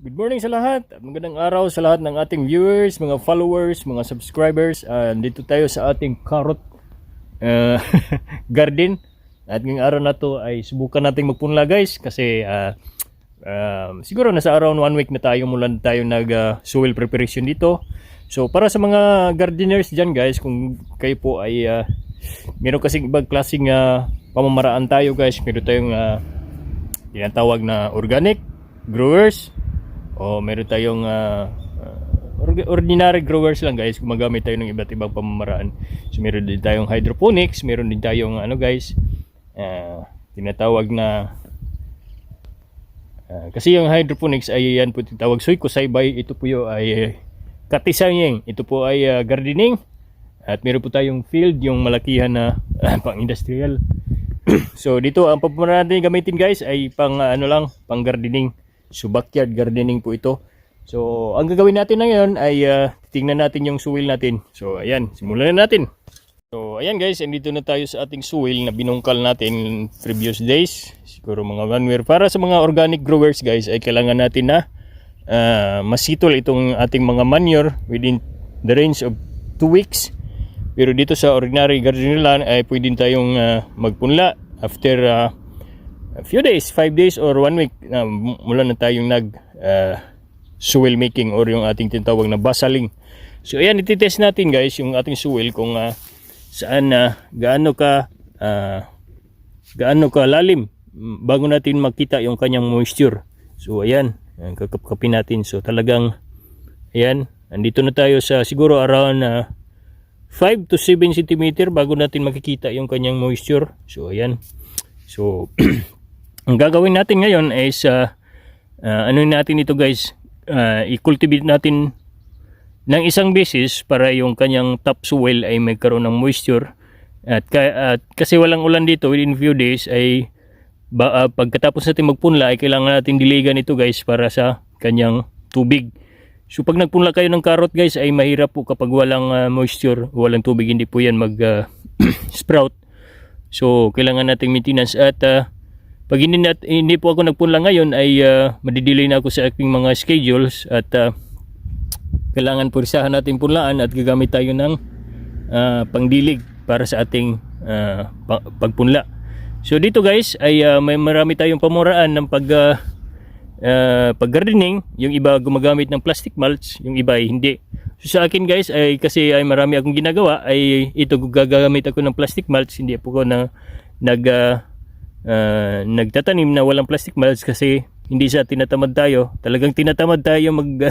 Good morning sa lahat. at Magandang araw sa lahat ng ating viewers, mga followers, mga subscribers. Ah, dito tayo sa ating carrot ah, garden. At ngayong araw na to ay subukan nating magpunla guys kasi ah, ah, siguro nasa around one week na tayo mula na tayo nag ah, soil preparation dito. So para sa mga gardeners dyan guys, kung kayo po ay ah, meron kasing ibang klaseng ah, pamamaraan tayo guys. Meron tayong ah, tinatawag na organic growers o meron tayong orga- ordinary growers lang guys. Gumagamit tayo ng iba't ibang pamamaraan. So meron din tayong hydroponics meron din tayong ano guys ah, tinatawag na ah, kasi yung hydroponics ay yan po tinatawag soy kusaybay. Ito po yung ay katisayeng. Ito po ay ah, gardening. At meron po tayong field yung malakihan na pang industrial so dito ang papamaraan natin gamitin guys ay pang ah, ano lang pang gardening so backyard gardening po ito. So ang gagawin natin na ngayon ay ah, tingnan natin yung soil natin. So ayan simulan na natin. So ayan guys andito na tayo sa ating soil na binungkal natin previous days. Siguro mga one year para sa mga organic growers guys ay kailangan natin na ah, masitol itong ating mga manure within the range of 2 weeks. Pero dito sa ordinary gardening land ay pwede tayong ah, magpunla after ah, a few days, 5 days or 1 week na mula na tayong nag ah, soil making or yung ating tinatawag na basaling. So ayan, ititest natin guys yung ating soil kung ah, saan na gaano ka ah, gaano ka lalim bago natin makita yung kanyang moisture. So ayan, ayan kakapkapin natin. So talagang ayan, andito na tayo sa siguro around ah, 5 to 7 cm bago natin makikita yung kanyang moisture. So ayan. So ang gagawin natin ngayon is uh, uh, ano natin ito guys, uh, i-cultivate natin ng isang beses para yung kanyang topsoil ay magkaroon ng moisture. At, at kasi walang ulan dito within few days ay ba, uh, pagkatapos natin magpunla ay kailangan natin diligan ito guys para sa kanyang tubig. So pag nagpunla kayo ng carrot guys ay mahirap po kapag walang ah, moisture, walang tubig hindi po yan mag ah, sprout. So kailangan nating maintenance at ah, pag hindi, nat, hindi po ako nagpunla ngayon ay uh, madidelay na ako sa aking mga schedules at ah, kailangan purisahan natin punlaan at gagamit tayo ng ah, pangdilig para sa ating pa- pagpunla. So dito guys ay ah, may marami tayong pamuraan ng pag uh, pag gardening, yung iba gumagamit ng plastic mulch, yung iba ay hindi. So sa akin guys ay kasi ay marami akong ginagawa ay ito gagamit ako ng plastic mulch, hindi po ko na nag uh, uh, nagtatanim na walang plastic mulch kasi hindi sa tinatamad tayo. Talagang tinatamad tayo mag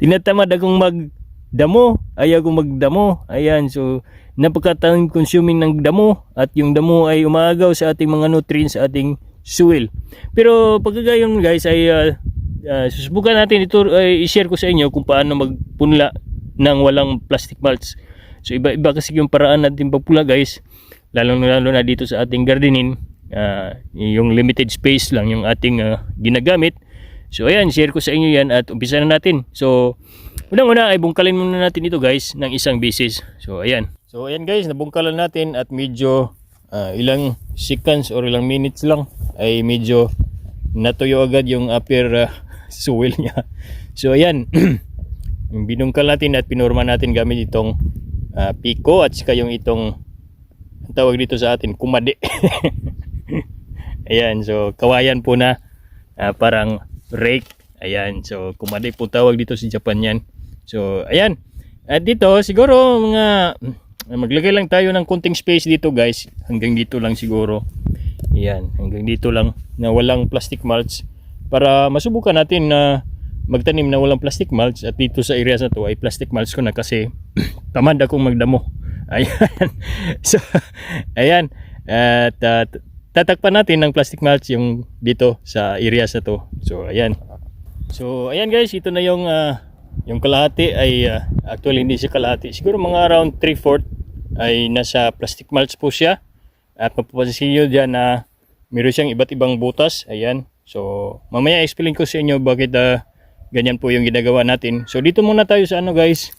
tinatamad akong magdamo. Ayaw kong magdamo. Ayan, so napaka-time consuming ng damo at yung damo ay umaagaw sa ating mga nutrients sa ating soil. Pero pagkagayon guys ay uh, uh, susubukan natin ito ay i-share ko sa inyo kung paano magpunla ng walang plastic mulch. So iba-iba kasi yung paraan natin pagpula guys. Lalo lalo na dito sa ating gardening, uh, yung limited space lang yung ating uh, ginagamit. So ayan, share ko sa inyo yan at umpisa na natin. So unang-una ay bungkalin muna natin ito guys ng isang beses. So ayan. So ayan guys, nabungkalan natin at medyo ah, ilang seconds or ilang minutes lang ay medyo natuyo agad yung upper ah, soil niya. So ayan, binungkal natin at pinorma natin gamit itong ah, piko at saka yung itong ang tawag dito sa atin, kumade. ayan, so kawayan po na ah, parang rake. Ayan, so kumade po tawag dito sa Japan yan. So ayan, at dito siguro mga maglagay lang tayo ng konting space dito guys. Hanggang dito lang siguro. Ayan, hanggang dito lang na walang plastic mulch para masubukan natin na magtanim na walang plastic mulch at dito sa areas na to ay plastic mulch ko na kasi tamad akong magdamo. Ayan. So, ayan. At uh, tatakpan natin ng plastic mulch yung dito sa areas na to. So, ayan. So, ayan guys, ito na yung ah, yung kalahati ay ah, actually hindi siya kalahati. Siguro mga around 3/4 ay nasa plastic mulch po siya. At mapapansin nyo dyan na meron siyang iba't ibang butas. Ayan. So, mamaya explain ko sa inyo bakit ah, ganyan po yung ginagawa natin. So, dito muna tayo sa ano guys,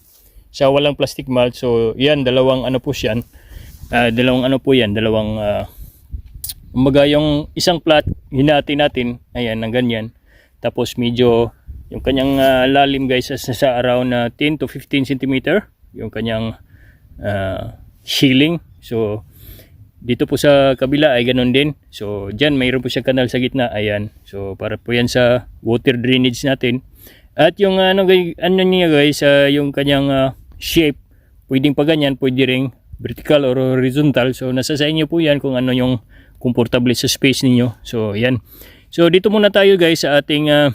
sa walang plastic mulch. So, yan, dalawang ano po siyan. Ah, dalawang ano po yan, dalawang ah, Kumbaga yung isang plat, hinati natin, ayan, ng ganyan. Tapos medyo, yung kanyang ah, lalim guys, is nasa around na 10 to 15 cm. Yung kanyang ah, shielding. So, dito po sa kabila ay ganun din. So, dyan mayroon po siya kanal sa gitna. Ayan. So, para po yan sa water drainage natin. At yung ano, gay- ano niya guys, ah, yung kanyang ah, shape, pwedeng pa ganyan, pwede ring vertical or horizontal. So, nasa sa inyo po yan kung ano yung comfortable sa space ninyo. So, yan. So, dito muna tayo guys sa ating ah,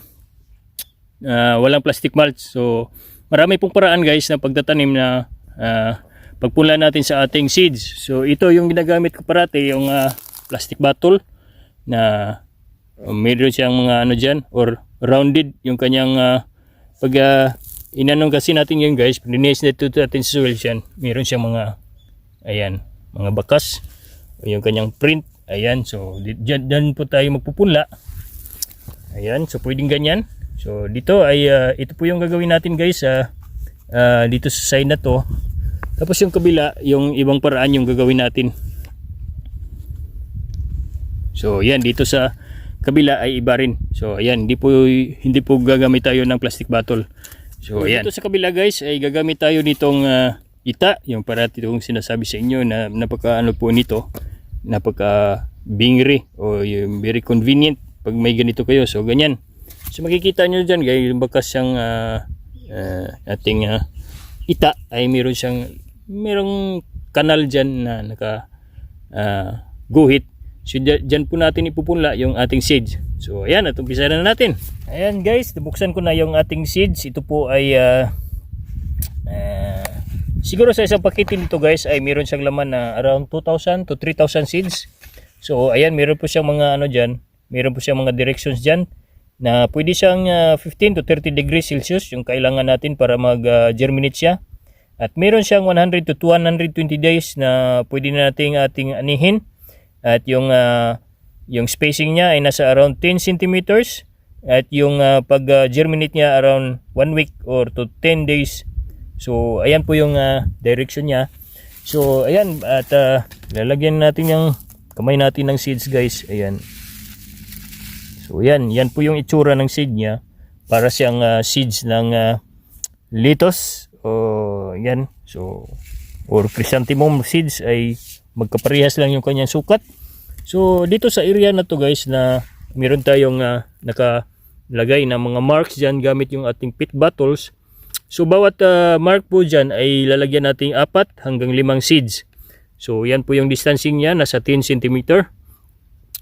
ah, walang plastic mulch. So, marami pong paraan guys na pagtatanim na ah, pagpula natin sa ating seeds. So, ito yung ginagamit ko parati, yung ah, plastic bottle na uh, meron siyang mga ano dyan or rounded yung kanyang ah, pag ah, inanong kasi natin yun guys, pininis na ito natin sa soil yan, meron siyang mga ayan, mga bakas. O yung kanyang print, ayan, so dyan, dyan po tayo magpupunla. Ayan, so pwedeng ganyan. So dito ay ah, ito po yung gagawin natin guys sa ah, dito sa side na to. Tapos yung kabila, yung ibang paraan yung gagawin natin. So yan dito sa kabila ay iba rin. So ayan, hindi po hindi po gagamit tayo ng plastic bottle. So ayan. Dito sa kabila guys ay gagamit tayo nitong ah, ita, yung parati kong sinasabi sa inyo na napaka ano po nito, napaka bingri o yung very convenient pag may ganito kayo. So ganyan. So makikita nyo dyan guys, yung bakas siyang ah, ah, ating ah, ita ay meron siyang merong kanal dyan na naka ah, guhit So dyan, po natin ipupunla yung ating seeds. So ayan, at umpisa na natin. Ayan guys, nabuksan ko na yung ating seeds. Ito po ay ah, ah, siguro sa isang pakitin nito guys ay meron siyang laman na around 2,000 to 3,000 seeds. So ayan, meron po siyang mga ano dyan. Meron po siyang mga directions dyan na pwede siyang ah, 15 to 30 degrees Celsius yung kailangan natin para mag-germinate siya. At meron siyang 100 to 220 days na pwede na nating ating anihin. At yung ah, yung spacing niya ay nasa around 10 centimeters at yung ah, pag-germinate niya around 1 week or to 10 days. So ayan po yung ah, direction niya. So ayan at ah, lalagyan natin yung kamay natin ng seeds guys. Ayan. So yan, yan po yung itsura ng seed niya para siyang ah, seeds ng ah, lettuce o yan. So or chrysanthemum seeds ay magkaparehas lang yung kanyang sukat. So dito sa area na to guys na meron tayong uh, nakalagay na mga marks dyan gamit yung ating pit bottles. So bawat ah, mark po dyan ay lalagyan nating apat hanggang limang seeds. So yan po yung distancing niya nasa 10 cm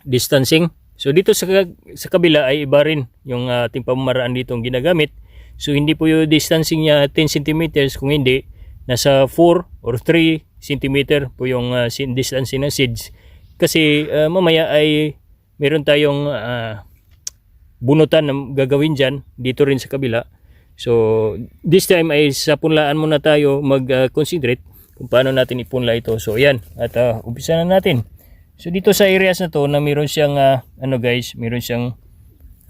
distancing. So dito sa, sa kabila ay iba rin yung ah, ating pamamaraan dito ang ginagamit. So hindi po yung distancing niya 10 cm kung hindi nasa 4 or 3 cm po yung uh, distancing ng seeds. Kasi ah, mamaya ay meron tayong ah, bunutan na gagawin dyan dito rin sa kabila. So this time ay sa punlaan muna tayo mag-concentrate kung paano natin ipunla ito. So yan at uh, umpisa na natin. So dito sa areas na to na meron siyang ah, ano guys, meron siyang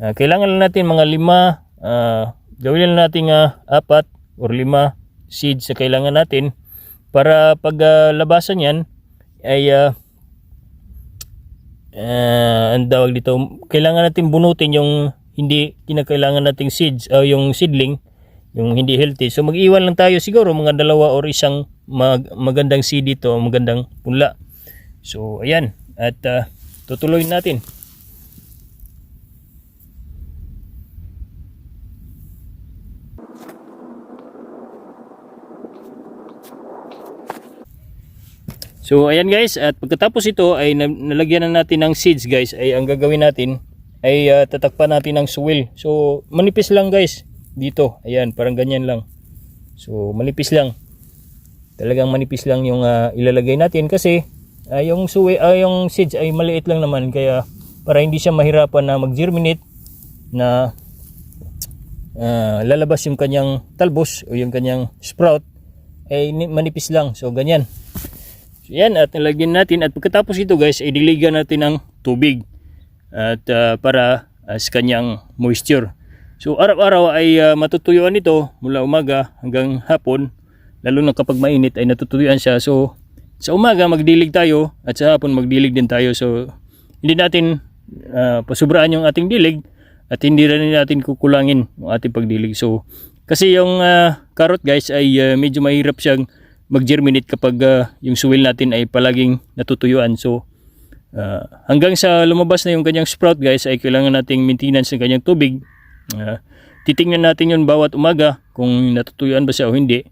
ah, kailangan lang natin mga lima ah, gawin lang natin ah, apat or lima seeds na kailangan natin para pag ah, labasan yan ay ah, ah, ang tawag dito, kailangan natin bunutin yung hindi kinakailangan nating seeds o yung seedling, yung hindi healthy. So mag-iwan lang tayo siguro mga dalawa or isang mag- magandang seed dito, magandang punla. So ayan, at ah, tutuloy natin. So ayan guys, at pagkatapos ito ay na- nalagyan na natin ng seeds guys, ay ang gagawin natin ay ah, tatakpan natin ng soil. So manipis lang guys dito. Ayan, parang ganyan lang. So manipis lang. Talagang manipis lang yung ah, ilalagay natin kasi ah, yung soil, ah, yung seeds ay maliit lang naman kaya para hindi siya mahirapan na mag-germinate na ah, lalabas yung kanyang talbos o yung kanyang sprout ay ni- manipis lang. So ganyan. Yan at nilagyan natin at pagkatapos ito guys ay diligan natin ng tubig at ah, para as kanyang moisture. So araw-araw ay ah, matutuyuan ito mula umaga hanggang hapon lalo na kapag mainit ay natutuyuan siya. So sa umaga magdilig tayo at sa hapon magdilig din tayo. So hindi natin ah, pasubraan yung ating dilig at hindi rin natin kukulangin yung ating pagdilig. So, kasi yung ah, carrot guys ay ah, medyo mahirap siyang mag-germinate kapag ah, yung soil natin ay palaging natutuyuan. So, ah, hanggang sa lumabas na yung kanyang sprout guys ay kailangan nating maintenance ng kanyang tubig. Ah, titingnan natin yun bawat umaga kung natutuyuan ba siya o hindi.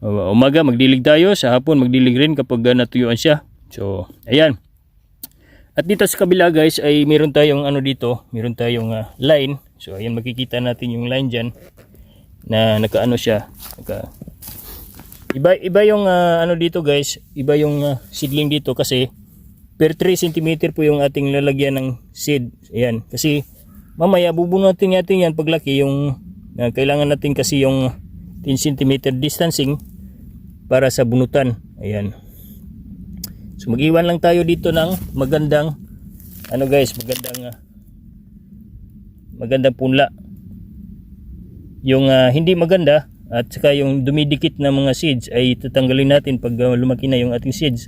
Uh, umaga magdilig tayo, sa hapon magdilig rin kapag uh, natuyuan siya. So, ayan. At dito sa kabila guys ay meron tayong ano dito, meron tayong uh, line. So, ayan makikita natin yung line dyan na nakaano siya. Naka, iba, iba yung uh, ano dito guys, iba yung uh, seedling dito kasi per 3 cm po yung ating lalagyan ng seed. Ayan, kasi mamaya bubunutin natin yan paglaki yung uh, kailangan natin kasi yung 10 cm distancing para sa bunutan. Ayan. So mag-iwan lang tayo dito ng magandang ano guys, magandang uh, magandang punla. Yung uh, hindi maganda at saka yung dumidikit na mga seeds ay tatanggalin natin pag uh, lumaki na yung ating seeds.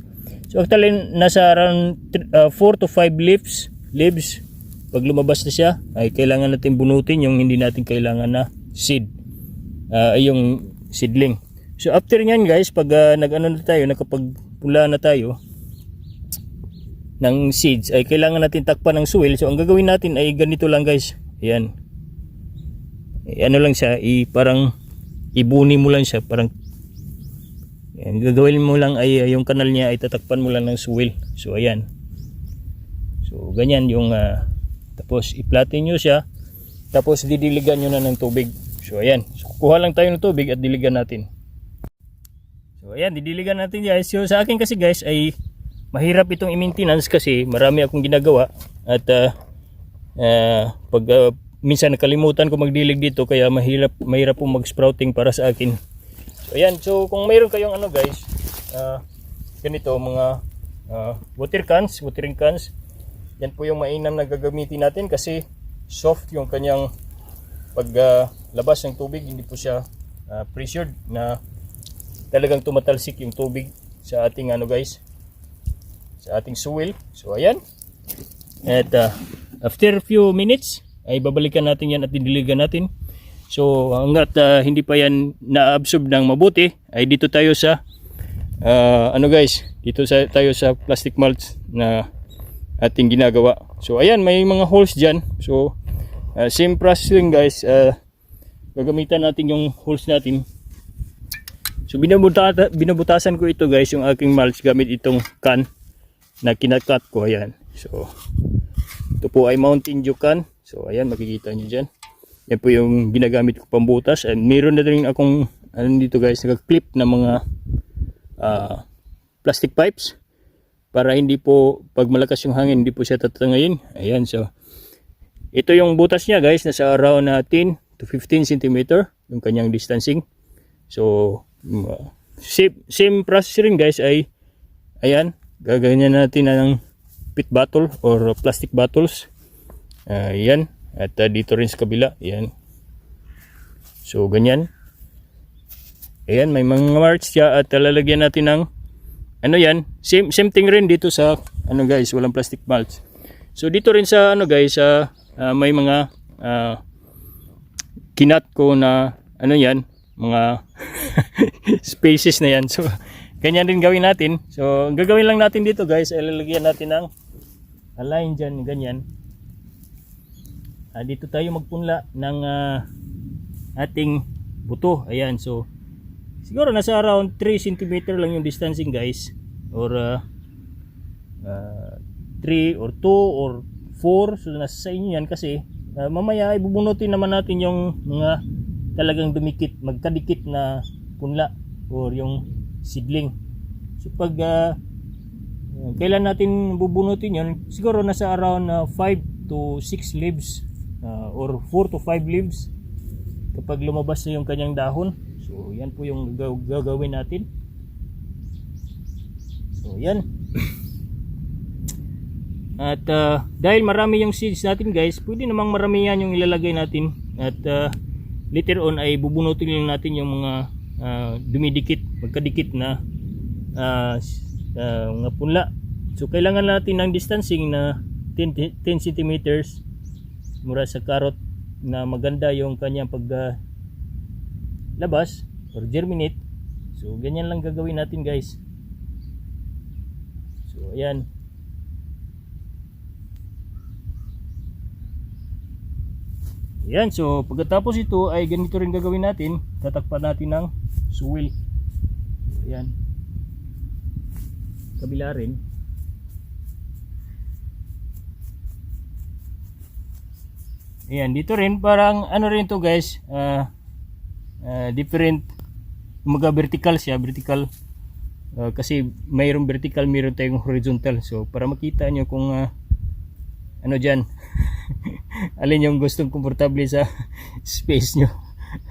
So actually nasa around 4 to 5 leaves, leaves pag lumabas na siya ay kailangan natin bunutin yung hindi natin kailangan na seed. Uh, yung seedling. So after nyan guys, pag uh, nag-ano na tayo, nakapagpula na tayo ng seeds, ay kailangan natin takpan ng soil. So ang gagawin natin ay ganito lang guys. Ayan. Eh, ano lang siya, i, parang ibuni mo lang siya, parang Ayan, gagawin mo lang ay yung kanal niya ay tatakpan mo lang ng soil. So ayan. So ganyan yung uh, tapos i-platin nyo siya tapos didiligan nyo na ng tubig. So ayan. So, kuha lang tayo ng tubig at diligan natin. So ayan, didiligan natin guys. So sa akin kasi guys ay mahirap itong i-maintenance kasi marami akong ginagawa at uh, uh, pag uh, minsan nakalimutan ko magdilig dito kaya mahirap mahirap pong mag-sprouting para sa akin. So ayan, so kung mayroon kayong ano guys, uh, ganito mga uh, water cans, watering cans, yan po yung mainam na gagamitin natin kasi soft yung kanyang pag uh, labas ng tubig, hindi po siya uh, pressured na talagang tumatalsik yung tubig sa ating ano guys sa ating soil. So ayan. At uh, after few minutes ay babalikan natin yan at didiligan natin. So hanggat uh, hindi pa yan na-absorb ng mabuti ay dito tayo sa uh, ano guys, dito sa, tayo sa plastic mulch na ating ginagawa. So ayan, may mga holes dyan. So uh, same process guys. Uh, gagamitan natin yung holes natin. So binabuta binabutasan ko ito guys, yung aking mulch gamit itong can na kinakat ko. Ayan. So ito po ay Mountain Dew can. So ayan, makikita nyo dyan. Yan po yung ginagamit ko pambutas. And meron na rin akong ano dito guys, naka-clip na mga uh, plastic pipes para hindi po pag malakas yung hangin hindi po siya tatangayin ayan so ito yung butas niya guys nasa around na 10 to 15 cm yung kanyang distancing so uh, same, same process rin guys ay ayan gaganyan natin ng pit bottle or plastic bottles uh, ayan at uh, dito rin sa kabila ayan so ganyan ayan may mga marks siya at uh, lalagyan natin ng ano yan, same, same thing rin dito sa, ano guys, walang plastic mulch. So dito rin sa, ano guys, sa, uh, may mga, uh, kinat ko na, ano yan, mga spaces na yan. So, ganyan din gawin natin. So, gagawin lang natin dito guys, ay lalagyan natin ng align dyan, ganyan. Uh, dito tayo magpunla ng uh, ating buto. Ayan, so, siguro nasa around 3 cm lang yung distancing guys. Or uh, uh, 3 or 2 or 4 so nasa sa inyo yan kasi uh, mamaya ibubunutin naman natin yung mga talagang dumikit magkadikit na punla or yung seedling so pag uh, kailan natin bubunutin yun siguro nasa around uh, 5 to 6 leaves uh, or 4 to 5 leaves kapag lumabas na yung kanyang dahon So, yan po yung gagawin natin. So, yan. At uh, dahil marami yung seeds natin guys, pwede namang marami yan yung ilalagay natin. At uh, later on ay bubunutin lang natin yung mga uh, dumidikit, magkadikit na uh, uh, mga punla. So, kailangan natin ng distancing na 10, 10 centimeters mura sa carrot na maganda yung kanyang pag ah, labas or germinate so ganyan lang gagawin natin guys so ayan Yan, so pagkatapos ito ay ganito rin gagawin natin. Tatakpan natin ng suwil. Ayan. Kabila rin. Ayan, dito rin parang ano rin to guys. ah ah, different mga vertical siya, vertical. Ah, kasi mayroong vertical, mayroon tayong horizontal. So para makita nyo kung ah, ano dyan alin yung gustong komportable sa space nyo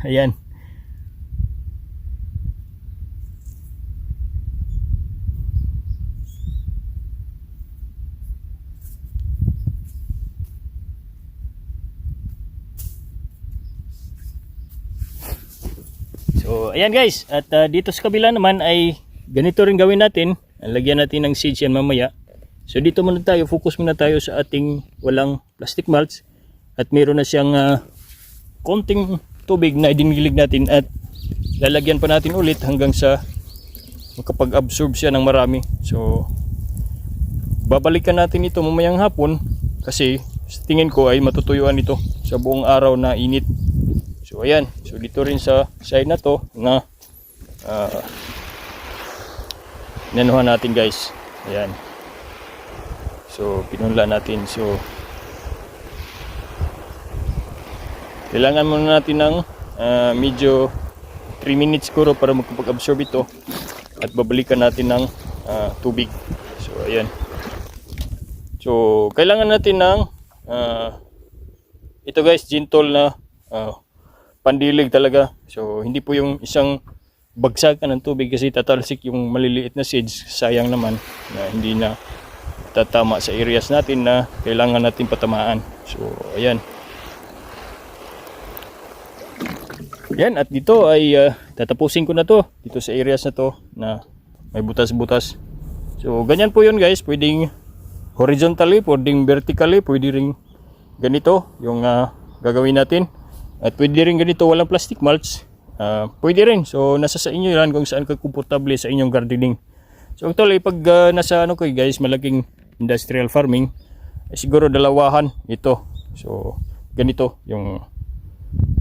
ayan Ayan guys. At ah, dito sa kabila naman ay ganito rin gawin natin. Lagyan natin ng seeds yan mamaya. So dito muna tayo, focus muna tayo sa ating walang plastic mulch at meron na siyang ah, konting tubig na idinilig natin at lalagyan pa natin ulit hanggang sa makapag-absorb siya ng marami. So babalikan natin ito mamayang hapon kasi tingin ko ay matutuyuan ito sa buong araw na init. Ayan, so dito rin sa side na to na uh, nanuhan natin guys. Ayan. So, pinunla natin. So, kailangan muna natin ng ah, medyo 3 minutes siguro para makapag-absorb ito at babalikan natin ng ah, tubig. So, ayan. So, kailangan natin ng ah, ito guys, gentle na ah, pandilig talaga. So, hindi po yung isang bagsakan ng tubig kasi tatalsik yung maliliit na seeds. Sayang naman na hindi na tatama sa areas natin na kailangan natin patamaan. So, ayan. Yan, at dito ay ah, tatapusin ko na to dito sa areas na to na may butas-butas. So, ganyan po yun guys. Pwedeng horizontally, pwedeng vertically, pwede ring ganito yung ah, gagawin natin. At pwede rin ganito, walang plastic mulch. Ah, pwede rin. So, nasa sa inyo yan kung saan ka komportable sa inyong gardening. So actually pag ah, nasa ano ko guys, malaking industrial farming, eh, siguro dalawahan ito. So ganito yung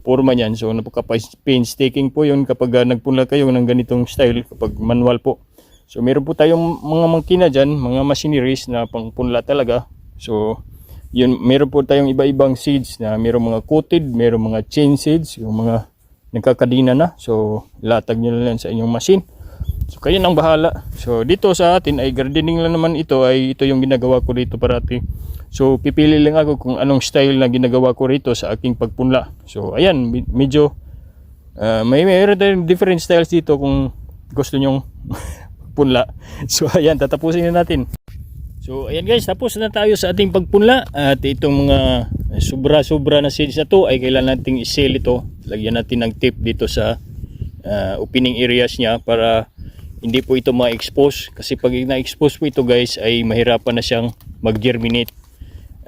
forma niyan. So napaka painstaking po yun kapag ah, nagpunla kayo ng ganitong style kapag manual po. So meron po tayong mga makina dyan, mga machineries na pangpunla talaga. So yun, meron po tayong iba-ibang seeds na meron mga coated, meron mga chain seeds, yung mga nagkakadina na. So latag nyo lang sa inyong machine. So kayo nang bahala. So dito sa atin ay gardening lang naman ito ay ito yung ginagawa ko dito parati. So pipili lang ako kung anong style na ginagawa ko rito sa aking pagpunla. So ayan me- medyo ah, may mayroon tayong different styles dito kung gusto nyong punla. So ayan tatapusin na natin. So ayan guys, tapos na tayo sa ating pagpunla at itong mga sobra-sobra na seeds na to ay kailangan nating i-seal ito. Lagyan natin ng tape dito sa uh, opening areas niya para hindi po ito ma-expose kasi pag na-expose po ito guys ay mahirapan na siyang mag-germinate.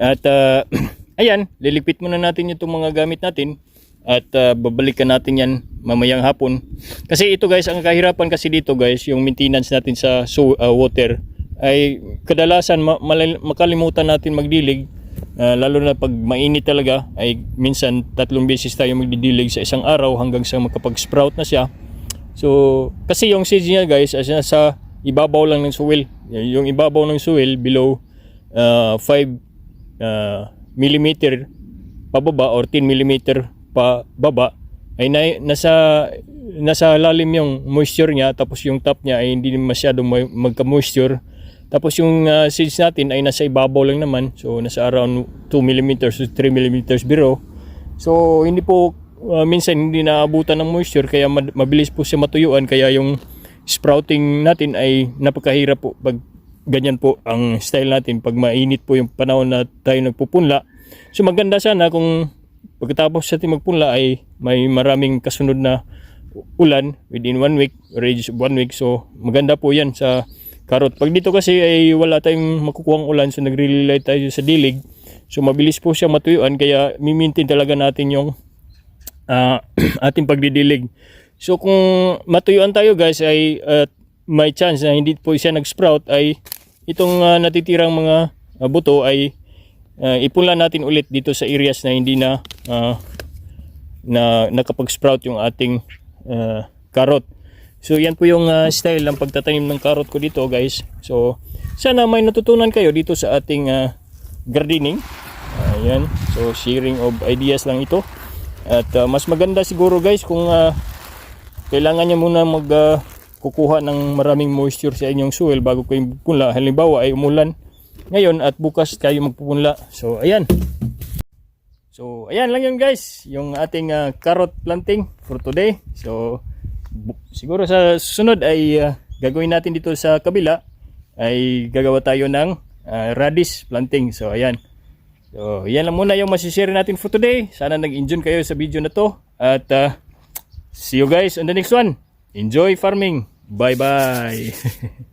At uh, ayan, lilipit muna natin itong mga gamit natin at uh, babalikan natin yan mamayang hapon. Kasi ito guys, ang kahirapan kasi dito guys, yung maintenance natin sa so, uh, water ay kadalasan ma- makalimutan natin magdilig Uh, lalo na pag mainit talaga ay minsan tatlong beses tayo magdidilig sa isang araw hanggang sa makapag-sprout na siya. So, kasi yung seeds niya guys, as nasa ibabaw lang ng soil. Yung ibabaw ng soil below uh, 5 uh, millimeter pababa or 10 millimeter pa baba ay na, nasa nasa lalim yung moisture niya tapos yung top niya ay hindi masyadong magka-moisture tapos yung uh, seeds natin ay nasa ibabaw lang naman. So nasa around 2 millimeters to 3 millimeters below. So hindi po uh, minsan hindi naabutan ng moisture kaya mabilis po siya matuyuan. Kaya yung sprouting natin ay napakahirap po pag ganyan po ang style natin. Pag mainit po yung panahon na tayo nagpupunla. So maganda sana kung pagkatapos sa ating magpunla ay may maraming kasunod na ulan within one week, of one week. So maganda po yan sa karot. Pag dito kasi ay wala tayong makukuhang ulan so nagre-rely tayo sa dilig. So mabilis po siya matuyuan kaya mimintin talaga natin yung ah, ating pagdidilig. So kung matuyuan tayo guys ay at may chance na hindi po siya nag-sprout ay itong ah, natitirang mga ah, buto ay ah, ipunla natin ulit dito sa areas na hindi na ah, na nakapag-sprout yung ating ah, carrot. So yan po yung ah, style ng pagtatanim ng carrot ko dito guys. So sana may natutunan kayo dito sa ating ah, gardening. Ayan. So sharing of ideas lang ito. At ah, mas maganda siguro guys kung ah, kailangan niya muna mag ah, kukuha ng maraming moisture sa inyong soil bago kayo magpunla. Halimbawa ay umulan ngayon at bukas kayo magpupunla. So ayan. So ayan lang yun guys, yung ating ah, carrot planting for today. So siguro sa susunod ay ah, gagawin natin dito sa kabila ay gagawa tayo ng ah, radish planting. So ayan. So, yan lang muna yung masishare natin for today. Sana nag-enjoy kayo sa video na to. At ah, see you guys on the next one. Enjoy farming. Bye-bye.